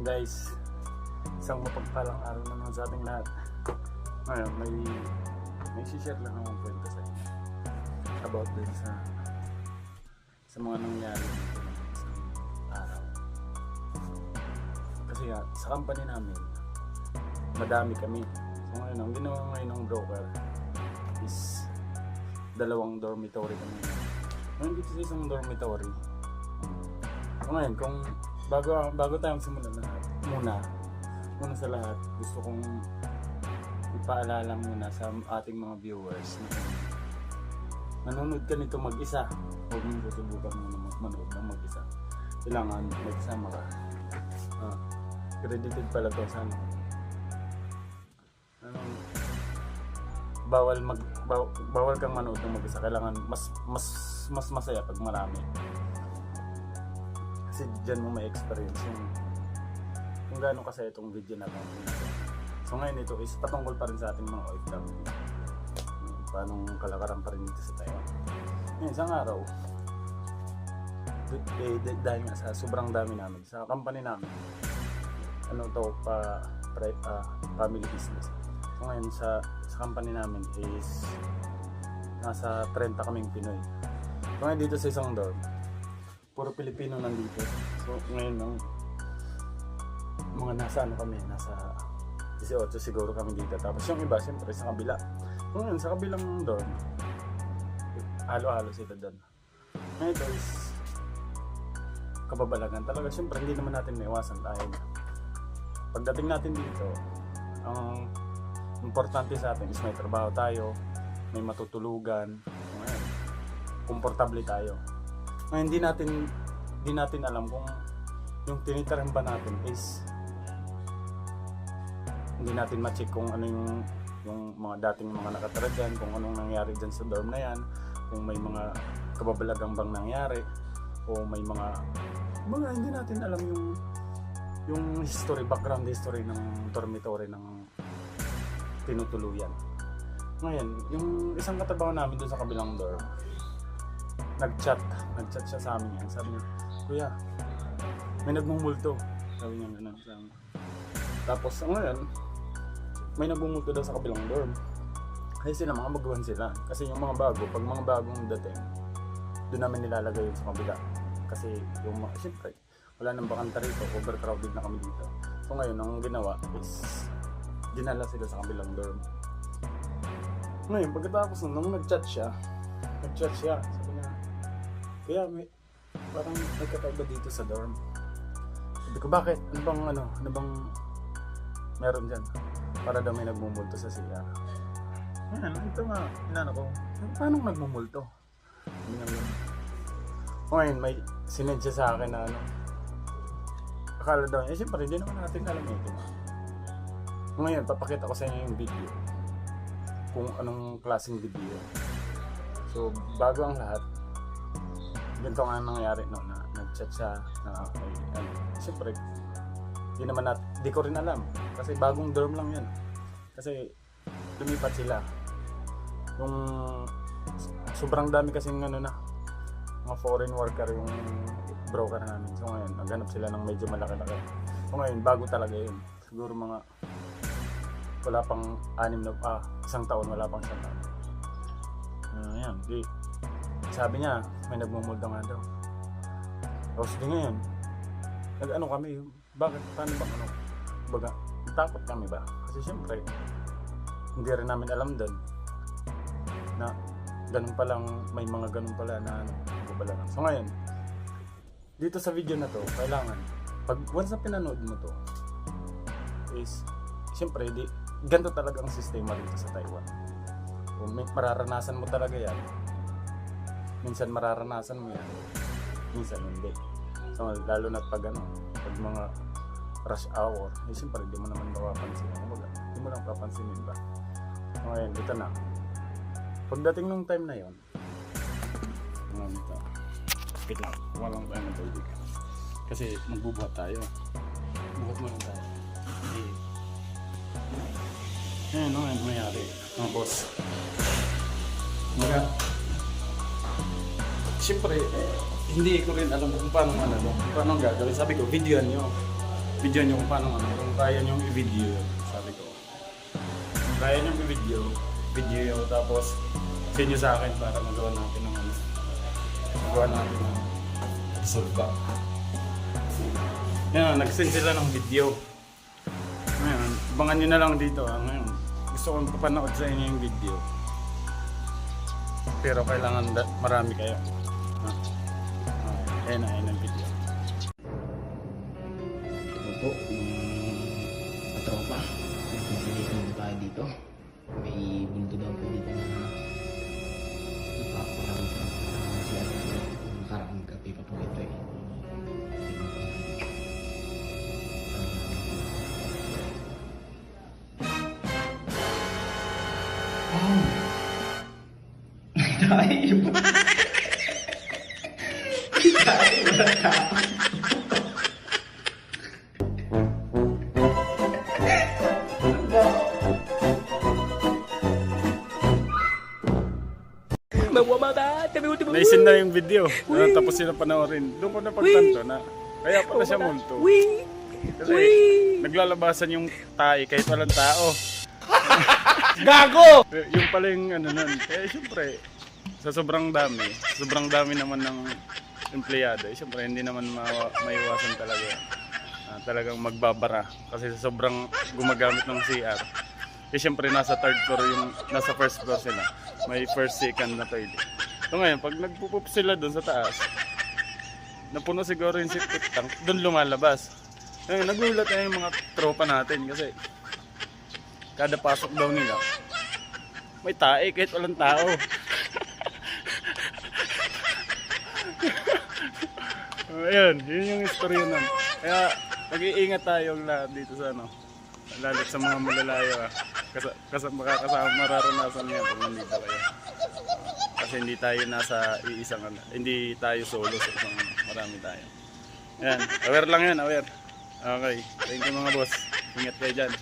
guys, isang mapagpalang araw naman sa ating lahat. Ngayon, may may share lang akong kwento sa inyo about din sa sa mga nangyari isang araw. Kasi nga, sa company namin, madami kami. So ngayon, ang ginawa ngayon ng broker is dalawang dormitory kami. Ngayon dito sa isang dormitory, So ngayon, kung bago bago tayong simulan na muna, muna sa lahat, gusto kong ipaalala muna sa ating mga viewers na nanonood ka nito mag-isa, huwag mong susubukan muna manood ng mag-isa. Kailangan may kasama ka. Ah, credited pala to sa ano. Ano, bawal mag baw- bawal kang manood ng mag-isa. Kailangan mas mas mas masaya pag marami kasi dyan mo may experience yung kung gaano kasi itong video na lang so ngayon ito is patungkol pa rin sa ating mga OFW paano kalakaran pa rin dito sa Taiwan. Ngayon isang araw eh, dahil nga sa sobrang dami namin sa company namin ano to pa pri, ah, family business. So ngayon sa sa company namin is nasa 30 kaming Pinoy. So ngayon dito sa isang dorm puro Pilipino nandito. So ngayon ang mga nasa ano kami, nasa 18 siguro kami dito. Tapos yung iba siyempre sa kabila. So ngayon sa kabilang dorm, halo-halo sila doon. Ngayon is kababalagan. Talaga siyempre hindi naman natin maiwasan dahil pagdating natin dito, ang importante sa atin is may trabaho tayo, may matutulugan, ngayon, komportable tayo. Ngayon, hindi natin hindi natin alam kung yung tinitirahan ba natin is hindi natin ma-check kung ano yung yung mga dating mga nakatira dyan, kung anong nangyari dyan sa dorm na yan, kung may mga kababalagang bang nangyari, o may mga mga hindi natin alam yung yung history, background history ng dormitory ng tinutuluyan. Ngayon, yung isang katabaho namin doon sa kabilang dorm, nag-chat. Nag-chat siya sa amin yan. Sabi niya, Kuya, may nagmumulto. Sabi niya gano'n sa amin. Tapos, ang ngayon, may nagmumulto daw sa kabilang dorm. Kasi sila, mga baguhan sila. Kasi yung mga bago, pag mga bagong dating, doon namin nilalagay yun sa kabila. Kasi yung mga, syempre, wala nang bakanta rito, overcrowded na kami dito. So ngayon, ang ginawa is, dinala sila sa kabilang dorm. Ngayon, pagkatapos nun, nung nag-chat siya, nag-chat siya, kaya may, parang nagkakaiba dito sa dorm. Sabi ko, bakit? Ano bang, ano, ano bang meron dyan? Para daw may nagmumulto sa CR. Yan, ito nga, inano ko, paano nagmumulto? Hindi nga yun. Ngayon, may sinend siya sa akin na ano, akala daw niya, eh siyempre, hindi naman natin alam ito. Ngayon, papakita ko sa inyo yung video kung anong klaseng video. So, bago ang lahat, ganito nga nangyari no, na nag-chat siya na may, ano, siyempre, di naman nat, di ko rin alam. Kasi bagong dorm lang yun. Kasi, lumipat sila. Yung, sobrang dami kasing ano na, mga foreign worker yung broker namin. So ngayon, naghanap sila ng medyo malaki-laki. So ngayon, bago talaga yun. Siguro mga wala pang anim na, ah, isang taon, wala pang isang taon. Uh, yan, di, sabi niya, may nagmumulda nga daw. Tapos di ngayon, nag-ano kami, bakit, paano bang ano? Baga, takot kami ba? Kasi syempre, hindi rin namin alam doon na ganun palang, may mga ganun pala na ano, babalagan. So ngayon, dito sa video na to, kailangan, pag once na pinanood mo to, is, syempre, di, ganito talaga ang sistema dito sa Taiwan. Kung may mararanasan mo talaga yan, minsan mararanasan mo yan, minsan hindi. So, lalo na pag ano, pag mga rush hour, eh siyempre hindi mo naman mapapansin. Kumbaga, hindi mo lang papansinin ba? So, ngayon, dito na. Pagdating nung time na yon, ngayon ito, wait lang, walang ng tubig. Kasi magbubuhat tayo. Buhat mo lang tayo. Okay. Ayan, no, ano nangyari, mga boss. Mga, siyempre, hindi ko rin alam kung paano ano, paano ang gagawin. Sabi ko, video nyo. video nyo kung paano ano, kung kaya nyo i-video sabi ko. Kung kaya nyo i-video, video yun, tapos send sa akin para magawa natin ng ano. Magawa natin ng Solve ba? Yan, nag-send sila ng video. Ngayon, abangan nyo na lang dito. Ah. Ngayon, gusto kong papanood sa inyo yung video. Pero kailangan marami kayo. Ayan na, ayan ang video. Ito po, yung katropa. Nagsisilipin po tayo dito. May bulto daw po dito na ipaparang sa siya. Makarang kape pa po ito eh. Tayo. Naisin na yung video. Ah, tapos sila panoorin. Doon ko na pagtanto na kaya pala siya multo. Kasi naglalabasan yung tae kahit walang tao. Gago! yung pala yung ano nun. Kaya syempre, sa sobrang dami, sobrang dami naman ng empleyado, eh, syempre hindi naman ma- maiwasan talaga. Ah, talagang magbabara kasi sa sobrang gumagamit ng CR. Eh syempre nasa third floor yung nasa first floor sila. May first second na toilet. So ngayon, pag nagpupup sila doon sa taas, napuno siguro yung septic tank, doon lumalabas. Ngayon, nagulat na yung mga tropa natin kasi kada pasok daw nila, may tae kahit walang tao. Ayun, yun yung istorya nun. Kaya mag-iingat tayong lahat dito sa ano, lalo sa mga malalayo ah. Kasi, kasi makakasama mararanasan niya pag nandito kayo. Kasi hindi tayo nasa iisang ano, hindi tayo solo sa isang marami tayo. Yan, aware lang yan, aware. Okay, thank you mga boss. Ingat kayo dyan.